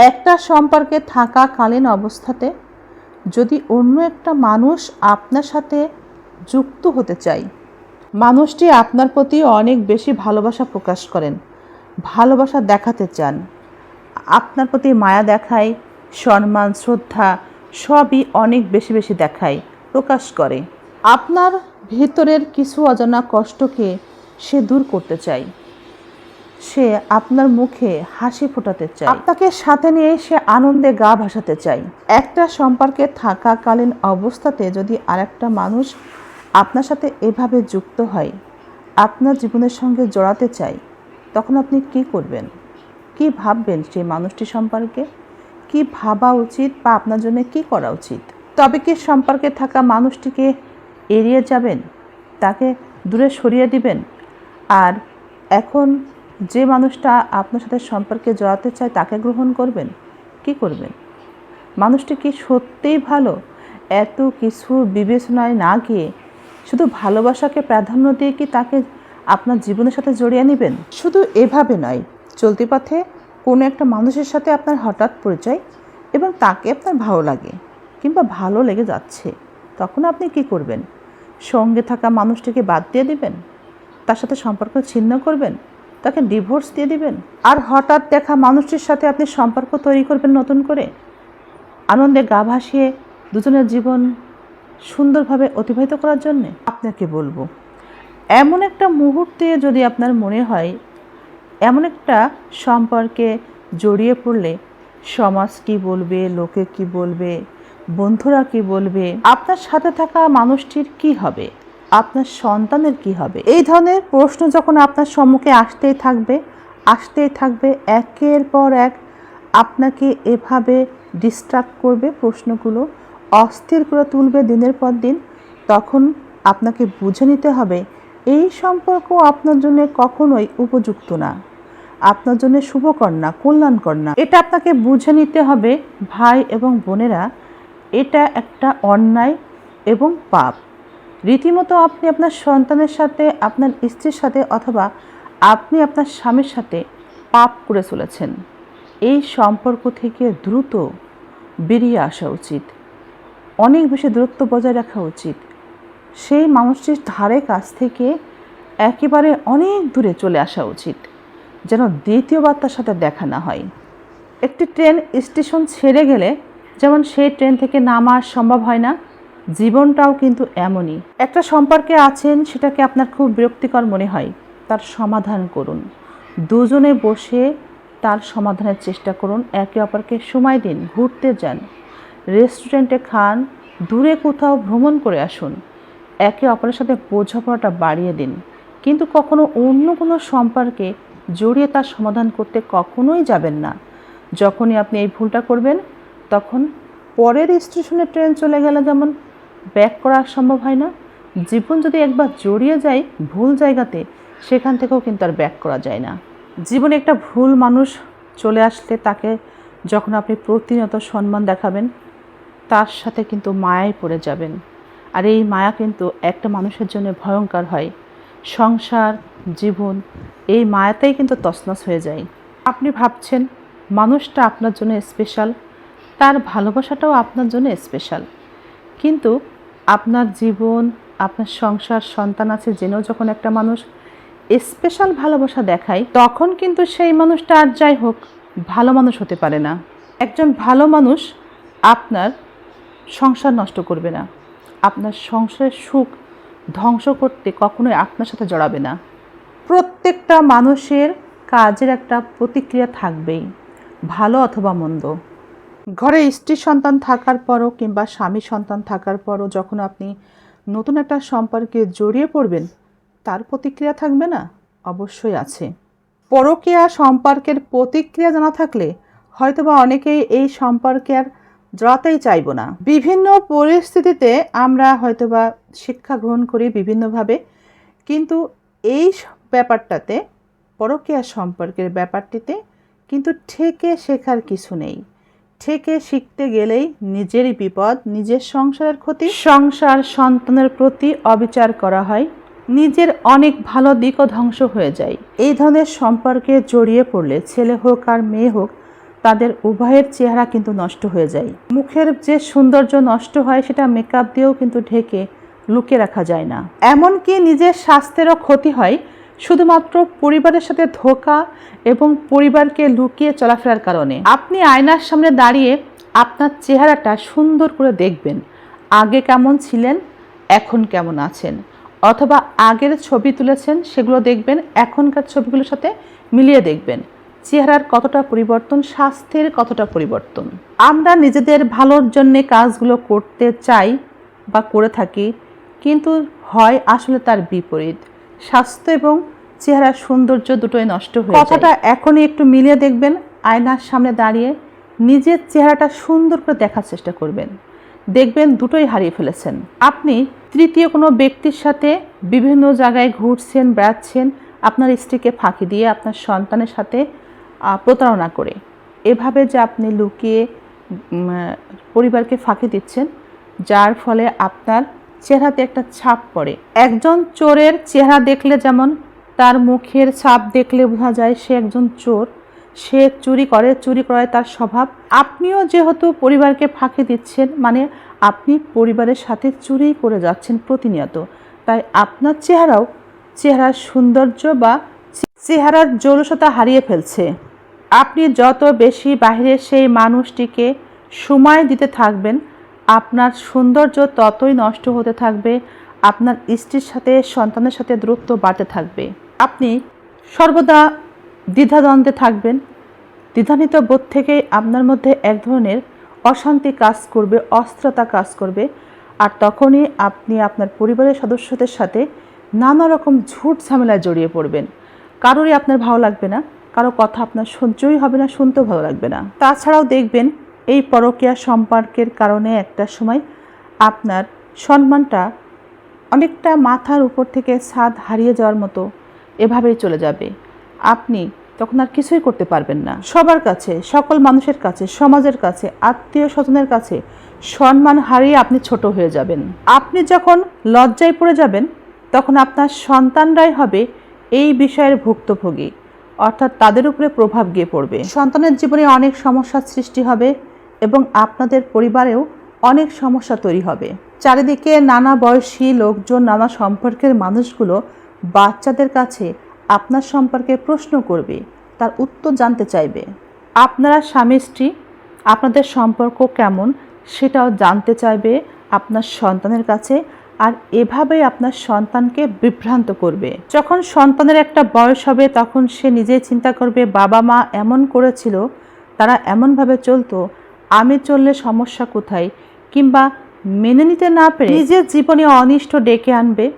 একটা সম্পর্কে থাকাকালীন অবস্থাতে যদি অন্য একটা মানুষ আপনার সাথে যুক্ত হতে চায়, মানুষটি আপনার প্রতি অনেক বেশি ভালোবাসা প্রকাশ করেন, ভালোবাসা দেখাতে চান, আপনার প্রতি মায়া দেখায়, সম্মান, শ্রদ্ধা সবই অনেক বেশি বেশি দেখায়, প্রকাশ করে। আপনার ভিতরের কিছু অজানা কষ্টকে সে দূর করতে চায়। সে আপনার মুখে হাসি ফোটাতে চায়। আপনাকে সাথে নিয়ে সে আনন্দে গা ভাসাতে চায়। একটা সম্পর্কে থাকাকালীন অবস্থাতে যদি আরেকটা মানুষ আপনার সাথে এভাবে যুক্ত হয়, আপনার জীবনের সঙ্গে জড়াতে চায়, তখন আপনি কি করবেন? কি ভাববেন সেই মানুষটি সম্পর্কে? কি ভাবা উচিত বা আপনার জন্য কি করা উচিত? তবে কি সম্পর্কে থাকা মানুষটিকে এড়িয়ে যাবেন? তাকে দূরে সরিয়ে দিবেন? আর এখন যে মানুষটা আপনার সাথে সম্পর্কে জড়াতে চায় তাকে গ্রহণ করবেন? কি করবেন? মানুষটি কি সত্যিই ভালো? এত কিছু বিবেচনায় না গিয়ে শুধু ভালোবাসাকে প্রাধান্য দিয়ে কি তাকে আপনার জীবনের সাথে জড়িয়ে নেবেন? শুধু এভাবে নয়, চলতি পথে কোনো একটা মানুষের সাথে আপনার হঠাৎ পরিচয় এবং তাকে আপনার ভালো লাগে কিংবা ভালো লেগে যাচ্ছে, তখন আপনি কি করবেন? সঙ্গে থাকা মানুষটিকে বাদ দিয়ে দিবেন? তার সাথে সম্পর্ক ছিন্ন করবেন? তাকে ডিভোর্স দিয়ে দিবেন? আর হঠাৎ দেখা মানুষটির সাথে আপনি সম্পর্ক তৈরি করবেন নতুন করে? আনন্দে গা ভাসিয়ে দুজনের জীবন সুন্দরভাবে অতিবাহিত করার জন্যে? আপনাকে বলব, এমন একটা মুহূর্তে যদি আপনার মনে হয়, এমন একটা সম্পর্কে জড়িয়ে পড়লে সমাজ কি বলবে, লোকে কি বলবে, বন্ধুরা কি বলবে, আপনার সাথে থাকা মানুষটির কি হবে? আপনার সন্তানের কি হবে? এই ধরনের প্রশ্ন যখন আপনার সম্মুখে আসতেই থাকবে আসতেই থাকবে, একের পর এক আপনাকে এভাবে ডিস্ট্রাক্ট করবে প্রশ্নগুলো, অস্থির করে তুলবে দিনের পর দিন, তখন আপনাকে বুঝে নিতে হবে, এই সম্পর্ক আপনার জন্য কখনোই উপযুক্ত না। আপনার জন্য শুভকর না, কল্যাণকর না। এটা আপনাকে বুঝে নিতে হবে, ভাই এবং বোনেরা, এটা একটা অন্যায় এবং পাপ। রীতিমতো আপনি আপনার সন্তানের সাথে, আপনার স্ত্রীর সাথে অথবা আপনি আপনার স্বামীর সাথে পাপ করে চলেছেন। এই সম্পর্ক থেকে দ্রুত বেরিয়ে আসা উচিত। অনেক বেশি দূরত্ব বজায় রাখা উচিত। সেই মানুষটির ধারে কাছ থেকে একেবারে অনেক দূরে চলে আসা উচিত, যেন দ্বিতীয়বার তার সাথে দেখা না হয়। একটি ট্রেন স্টেশন ছেড়ে গেলে যেমন সেই ট্রেন থেকে নামা সম্ভব হয় না জীবনটাও কিন্তু এমনই। একটা সম্পর্কে আছেন, সেটাকে আপনার খুব বিরক্তিকর মনে হয়। তার সমাধান করুন। দুজনে বসে তার সমাধানের চেষ্টা করুন। একে অপরকে সময় দিন, ঘুরতে যান। রেস্টুরেন্টে খান, দূরে কোথাও ভ্রমণ করে আসুন। একে অপরের সাথে বোঝাপড়াটা বাড়িয়ে দিন। কিন্তু কখনো অন্য কোনো সম্পর্কে জড়িয়ে তার সমাধান করতে কখনোই যাবেন না। যখনই আপনি এই ভুলটা করবেন, তখন পরের স্টেশনে ট্রেন চলে গেলে যেমন ব্যাক করা সম্ভব হয় না। জীবন যদি একবার জড়িয়ে যায় ভুল জায়গাতে, সেখান থেকেও কিন্তু আর ব্যাক করা যায় না। জীবনে একটা ভুল মানুষ চলে আসলে তাকে যখন আপনি প্রতিনিয়ত সম্মান দেখাবেন, তার সাথে কিন্তু মায়ায় পড়ে যাবেন। আর এই মায়া কিন্তু একটা মানুষের জন্য ভয়ঙ্কর হয়। সংসার, জীবন, এই মায়াতেই কিন্তু তছনছ হয়ে যায়। আপনি ভাবছেন, মানুষটা আপনার জন্য স্পেশাল তার ভালোবাসাটাও আপনার জন্য স্পেশাল কিন্তু আপনার জীবন, আপনার সংসার, সন্তান আছে জেনেও যখন একটা মানুষ স্পেশাল ভালোবাসা দেখায়, তখন কিন্তু সেই মানুষটা আর যাই হোক, ভালো মানুষ হতে পারে না। একজন ভালো মানুষ আপনার সংসার নষ্ট করবে না। আপনার সংসারের সুখ ধ্বংস করতে কখনোই আপনার সাথে জড়াবে না। প্রত্যেকটা মানুষের কাজের একটা প্রতিক্রিয়া থাকবেই, ভালো অথবা মন্দ। ঘরে স্ত্রী সন্তান থাকার পরও কিংবা স্বামী সন্তান থাকার পরও যখন আপনি নতুন একটা সম্পর্কে জড়িয়ে পড়বেন, তার প্রতিক্রিয়া থাকবে না? অবশ্যই আছে। পরকীয়া সম্পর্কের প্রতিক্রিয়া জানা থাকলে হয়তোবা অনেকেই এই সম্পর্কে আর জড়াতেই চাইব না। বিভিন্ন পরিস্থিতিতে আমরা হয়তোবা শিক্ষা গ্রহণ করি বিভিন্নভাবে, কিন্তু এই ব্যাপারটাতে, পরকীয়া সম্পর্কের ব্যাপারটিতে কিন্তু ঠেকে শেখার কিছু নেই। ঠেকে শিখতে গেলেই নিজেরই বিপদ, নিজের সংসারের ক্ষতি। সংসার সন্তানের প্রতি অবিচার করা হয়, নিজের অনেক ভালো দিকও ধ্বংস হয়ে যায়। এই ধরনের সম্পর্কে জড়িয়ে পড়লে ছেলে হোক আর মেয়ে হোক, তাদের উভয়ের চেহারা কিন্তু নষ্ট হয়ে যায়। মুখের যে সৌন্দর্য নষ্ট হয়, সেটা মেকআপ দিয়েও কিন্তু ঢেকে লুকিয়ে রাখা যায় না। এমনকি নিজের স্বাস্থ্যেরও ক্ষতি হয় শুধুমাত্র পরিবারের সাথে ধোকা এবং পরিবারকে লুকিয়ে চলাফেরার কারণে। আপনি আয়নার সামনে দাঁড়িয়ে আপনার চেহারাটা সুন্দর করে দেখবেন। আগে কেমন ছিলেন, এখন কেমন আছেন? অথবা আগের ছবি তুলেছেন, সেগুলো দেখবেন, এখনকার ছবিগুলোর সাথে মিলিয়ে দেখবেন। চেহারার কতটা পরিবর্তন, স্বাস্থ্যের কতটা পরিবর্তন? আমরা নিজেদের ভালোর জন্য কাজগুলো করতে চাই বা করে থাকি, কিন্তু হয় আসলে তার বিপরীত। স্বাস্থ্য এবং চেহারার সৌন্দর্য দুটোই নষ্ট হয়ে। কথাটা এখনই একটু মিলিয়ে দেখবেন, আয়নার সামনে দাঁড়িয়ে নিজের চেহারাটা সুন্দর করে দেখার চেষ্টা করবেন। দেখবেন দুটোই হারিয়ে ফেলেছেন। আপনি তৃতীয় কোনো ব্যক্তির সাথে বিভিন্ন জায়গায় ঘুরছেন, বেড়াচ্ছেন, আপনার স্ত্রীকে ফাঁকি দিয়ে আপনার সন্তানের সাথে প্রতারণা করে। এভাবে যে আপনি লুকিয়ে পরিবারকে ফাঁকি দিচ্ছেন, যার ফলে আপনার চেহারাতে একটা ছাপ পড়ে। একজন চোরের চেহারা দেখলে যেমন তার মুখের ছাপ দেখলে বোঝা যায় সে একজন চোর। সে চুরি করে, চুরি করায় তার স্বভাব। আপনিও যেহেতু পরিবারকে ফাঁকি দিচ্ছেন মানে আপনি পরিবারের সাথে চুরি করে যাচ্ছেন প্রতিনিয়ত। তাই আপনার চেহারাও চেহারার সৌন্দর্য বা চেহারার জলসতা হারিয়ে ফেলছে। আপনি যত বেশি বাইরে সেই মানুষটিকে সময় দিতে থাকবেন আপনার সৌন্দর্য ততই নষ্ট হতে থাকবে, আপনার স্ত্রীর সাথে, সন্তানের সাথে দূরত্ব বাড়তে থাকবে। আপনি সর্বদা দ্বিধাদ্বন্দ্বে থাকবেন। দ্বিধান্বিত বোধ থেকে আপনার মধ্যে এক ধরনের অশান্তি কাজ করবে, অস্থিরতা কাজ করবে। আর তখনই আপনি আপনার পরিবারের সদস্যদের সাথে নানা রকম ঝুট ঝামেলায় জড়িয়ে পড়বেন। কারোরই আপনার ভালো লাগবে না, কারও কথা আপনার সহ্যই হবে না, শুনতেও ভালো লাগবে না। তাছাড়াও দেখবেন এই পরকীয়া সম্পর্কের কারণে একটা সময় আপনার সম্মানটা অনেকটা মাথার উপর থেকে ছাদ হারিয়ে যাওয়ার মতো এভাবেই চলে যাবে। আপনি তখন আর কিছুই করতে পারবেন না। সবার কাছে, সকল মানুষের কাছে, সমাজের কাছে, আত্মীয় স্বজনের কাছে সম্মান হারিয়ে আপনি ছোট হয়ে যাবেন। আপনি যখন লজ্জায় পড়ে যাবেন, তখন আপনার সন্তানরাই হবে এই বিষয়ের ভুক্তভোগী, অর্থাৎ তাদের উপরে প্রভাব গিয়ে পড়বে। সন্তানের জীবনে অনেক সমস্যার সৃষ্টি হবে এবং আপনাদের পরিবারেও অনেক সমস্যা তৈরি হবে। চারিদিকে নানা বয়সী লোকজন, নানা সম্পর্কের মানুষগুলো বাচ্চাদের কাছে আপনার সম্পর্কে প্রশ্ন করবে, তার উত্তর জানতে চাইবে। আপনারা স্বামী, স্ত্রী, আপনাদের সম্পর্ক কেমন সেটাও জানতে চাইবে আপনার সন্তানের কাছে আর এভাবেই আপনার সন্তানকে বিভ্রান্ত করবে। যখন সন্তানের একটা বয়স হবে, তখন সে নিজেই চিন্তা করবে বাবা মা এমন করেছিল, তারা এমনভাবে চলতো আমি চললে সমস্যা কোথায়? কিংবা মেনে নিতে না পেরে নিজের জীবনে অনিষ্ট ডেকে আনবে?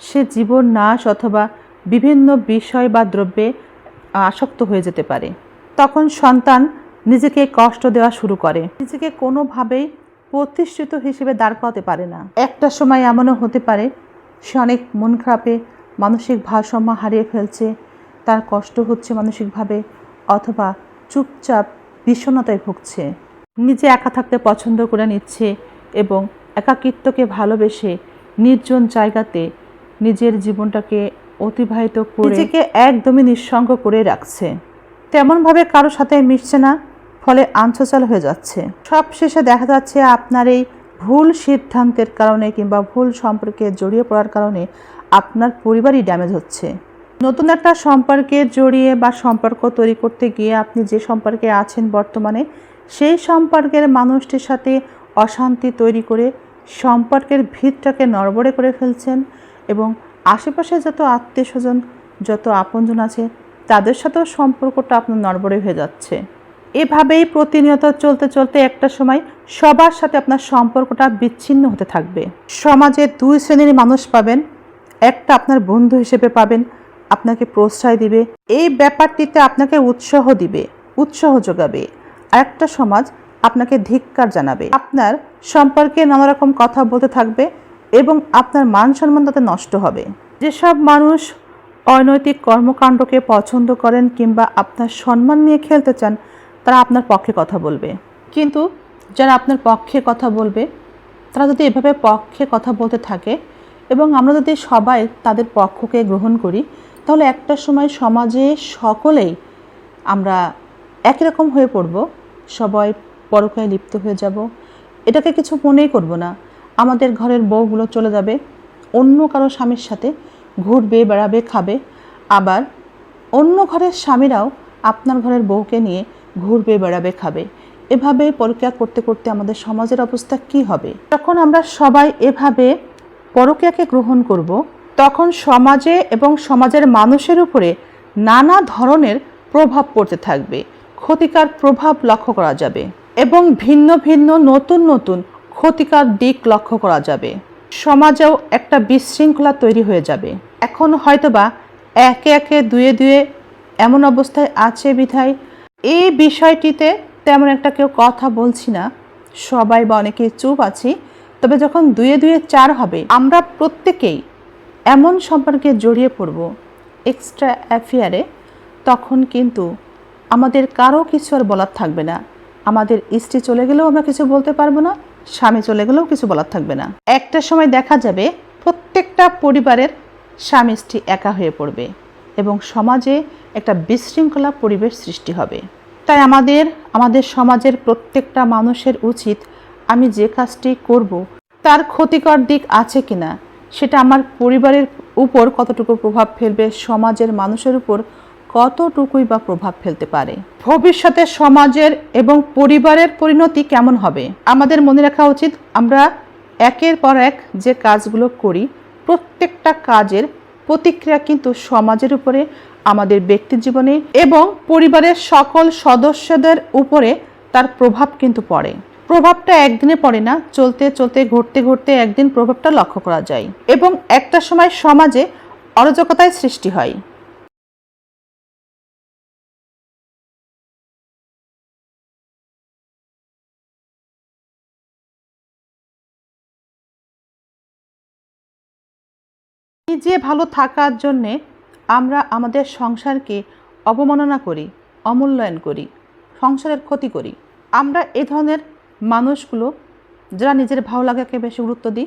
সে জীবন নাশ অথবা বিভিন্ন বিষয় বা দ্রব্যে আসক্ত হয়ে যেতে পারে। তখন সন্তান নিজেকে কষ্ট দেওয়া শুরু করে। নিজেকে কোনোভাবেই প্রতিষ্ঠিত হিসেবে দাঁড় করাতে পারে না। একটা সময় এমনও হতে পারে, সে অনেক মন খারাপে মানসিক ভারসাম্য হারিয়ে ফেলছে, তার কষ্ট হচ্ছে মানসিকভাবে অথবা চুপচাপ বিষণ্ণতায় ভুগছে। নিজে একা থাকতে পছন্দ করে নিচ্ছে এবং একাকিত্বকে ভালোবেসে নির্জন জায়গাতে নিজের জীবনটাকে অতিবাহিত করে নিজেকে একদমই নিঃসঙ্গ করে রাখছে। তেমনভাবে কারোর সাথে মিশছে না, ফলে আঞ্চচাল হয়ে যাচ্ছে। সব শেষে দেখা যাচ্ছে আপনার এই ভুল সিদ্ধান্তের কারণে কিংবা ভুল সম্পর্কে জড়িয়ে পড়ার কারণে আপনার পরিবারই ড্যামেজ হচ্ছে। নতুন একটা সম্পর্কে জড়িয়ে বা সম্পর্ক তৈরি করতে গিয়ে আপনি যে সম্পর্কে আছেন বর্তমানে সেই সম্পর্কের মানুষটির সাথে অশান্তি তৈরি করে সম্পর্কের ভিতটাকে নড়বড়ে করে ফেলছেন এবং আশেপাশে যত আত্মীয় স্বজন যত আপনজন আছে, তাদের সাথেও সম্পর্কটা আপনার নড়বড়ে হয়ে যাচ্ছে। এভাবেই প্রতিনিয়ত চলতে চলতে একটা সময় সবার সাথে আপনার সম্পর্কটা বিচ্ছিন্ন হতে থাকবে। সমাজে দুই শ্রেণির মানুষ পাবেন, একটা আপনার বন্ধু হিসেবে পাবেন, আপনাকে প্রশ্রয় দিবে, এই ব্যাপারটিতে আপনাকে উৎসাহ দিবে, উৎসাহ যোগাবে। আর একটা সমাজ আপনাকে ধিক্কার জানাবে। আপনার সম্পর্কে নানা রকম কথা বলতে থাকবে এবং আপনার মান সম্মান তাতে নষ্ট হবে। যেসব মানুষ অনৈতিক কর্মকাণ্ডকে পছন্দ করেন কিংবা আপনার সম্মান নিয়ে খেলতে চান, তারা আপনার পক্ষে কথা বলবে। কিন্তু যারা আপনার পক্ষে কথা বলবে, তারা যদি এভাবে পক্ষে কথা বলতে থাকে এবং আমরা যদি সবাই তাদের পক্ষকে গ্রহণ করি, তাহলে একটা সময় সমাজে সকলেই আমরা একই রকম হয়ে পড়ব। সবাই পরকায় লিপ্ত হয়ে যাব। এটাকে কিছু মনেই করব না। আমাদের ঘরের বউগুলো চলে যাবে। অন্য কারও স্বামীর সাথে ঘুরবে, বেড়াবে, খাবে। আবার অন্য ঘরের স্বামীরাও আপনার ঘরের বউকে নিয়ে ঘুরবে, বেড়াবে, খাবে। এভাবে পরকিয়া করতে করতে আমাদের সমাজের অবস্থা কি হবে? যখন আমরা সবাই এভাবে পরকিয়াকে গ্রহণ করব, তখন সমাজে এবং সমাজের মানুষের উপরে নানা ধরনের প্রভাব পড়তে থাকবে। ক্ষতিকার প্রভাব লক্ষ্য করা যাবে এবং ভিন্ন ভিন্ন নতুন নতুন ক্ষতিকার দিক লক্ষ্য করা যাবে। সমাজেও একটা বিশৃঙ্খলা তৈরি হয়ে যাবে। এখন হয়তোবা একে একে দুয়ে দুয়ে এমন অবস্থায় আছে বিধায় এই বিষয়টিতে তেমন একটা কেউ কথা বলছি না। সবাই বা অনেকে চুপ আছি। তবে যখন দুয়ে দুয়ে চার হবে, আমরা প্রত্যেকেই এমন সম্পর্কে জড়িয়ে পড়ব। এক্সট্রা অ্যাফেয়ারে তখন কিন্তু আমাদের কারও কিছু আর বলার থাকবে না। আমাদের স্ত্রী চলে গেলেও আমরা কিছু বলতে পারব না, স্বামী চলে গেলেও কিছু বলার থাকবে না। একটা সময় দেখা যাবে প্রত্যেকটা পরিবারের স্বামী স্ত্রী একা হয়ে পড়বে এবং সমাজে একটা বিশৃঙ্খলা পরিবেশ সৃষ্টি হবে। তাই আমাদের আমাদের সমাজের প্রত্যেকটা মানুষের উচিত আমি যে কাজটি করব, তার ক্ষতিকর দিক আছে কিনা, সেটা আমার পরিবারের উপর কতটুকু প্রভাব ফেলবে, সমাজের মানুষের উপর কতটুকুই বা প্রভাব ফেলতে পারে? ভবিষ্যতে সমাজের এবং পরিবারের পরিণতি কেমন হবে? আমাদের মনে রাখা উচিত, আমরা একের পর এক যে কাজগুলো করি, প্রত্যেকটা কাজের প্রতিক্রিয়া কিন্তু সমাজের উপরে, আমাদের ব্যক্তি জীবনে এবং পরিবারের সকল সদস্যদের উপরে তার প্রভাব কিন্তু পড়ে। প্রভাবটা একদিনে পড়ে না, চলতে চলতে ঘুরতে ঘুরতে একদিন প্রভাবটা লক্ষ্য করা যায়। এবং একটা সময় সমাজে অরাজকতায় সৃষ্টি হয়। নিজে ভালো থাকার জন্যে আমরা আমাদের সংসারকে অবমাননা করি, অমূল্যায়ন করি, সংসারের ক্ষতি করি, আমরা এ ধরনের মানুষগুলো, যারা নিজের ভালো লাগাকে বেশি গুরুত্ব দিই,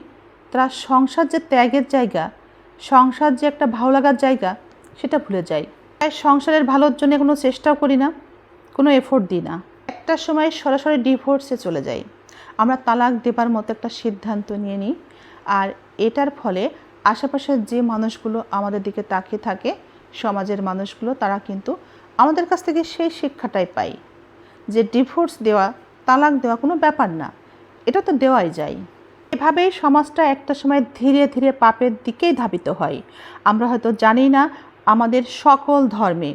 তারা সংসার যে ত্যাগের জায়গা, সংসার যে একটা ভালো লাগার জায়গা, সেটা ভুলে যাই। তাই সংসারের ভালোর জন্য কোনো চেষ্টাও করি না, কোনো এফোর্ট দিই না। একটা সময় সরাসরি ডিভোর্সে চলে যাই। আমরা তালাক দেবার মতো একটা সিদ্ধান্ত নিয়ে নিই। আর এটার ফলে আশেপাশের যে মানুষগুলো আমাদের দিকে তাকিয়ে থাকে, সমাজের মানুষগুলো, তারা কিন্তু আমাদের কাছ থেকে সেই শিক্ষাটাই পাই যে ডিভোর্স দেওয়া, তালাক দেওয়া কোনো ব্যাপার না, এটা তো দেওয়াই যায়। এভাবেই সমাজটা একটা সময় ধীরে ধীরে পাপের দিকেই ধাবিত হয়। আমরা হয়তো জানি না আমাদের সকল ধর্মে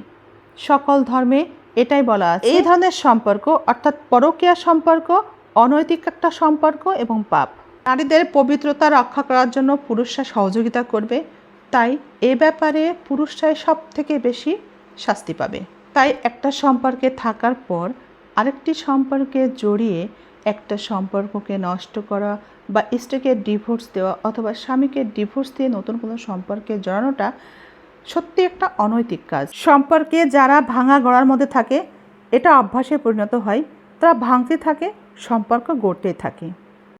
সকল ধর্মে এটাই বলা আছে। এই ধরনের সম্পর্ক, অর্থাৎ পরকীয়া সম্পর্ক, অনৈতিক একটা সম্পর্ক এবং পাপ। নারীদের পবিত্রতা রক্ষা করার জন্য পুরুষরা সহযোগিতা করবে। তাই এ ব্যাপারে পুরুষরাই সব থেকে বেশি শাস্তি পাবে। তাই একটা সম্পর্কে থাকার পর আরেকটি সম্পর্কে জড়িয়ে একটা সম্পর্ককে নষ্ট করা বা স্ত্রীকে ডিভোর্স দেওয়া অথবা স্বামীকে ডিভোর্স দিয়ে নতুন কোনো সম্পর্কে জড়ানোটা সত্যি একটা অনৈতিক কাজ। সম্পর্কে যারা ভাঙা গড়ার মধ্যে থাকে, এটা অভ্যাসে পরিণত হয়। তারা ভাঙতে থাকে, সম্পর্ক গড়তে থাকে।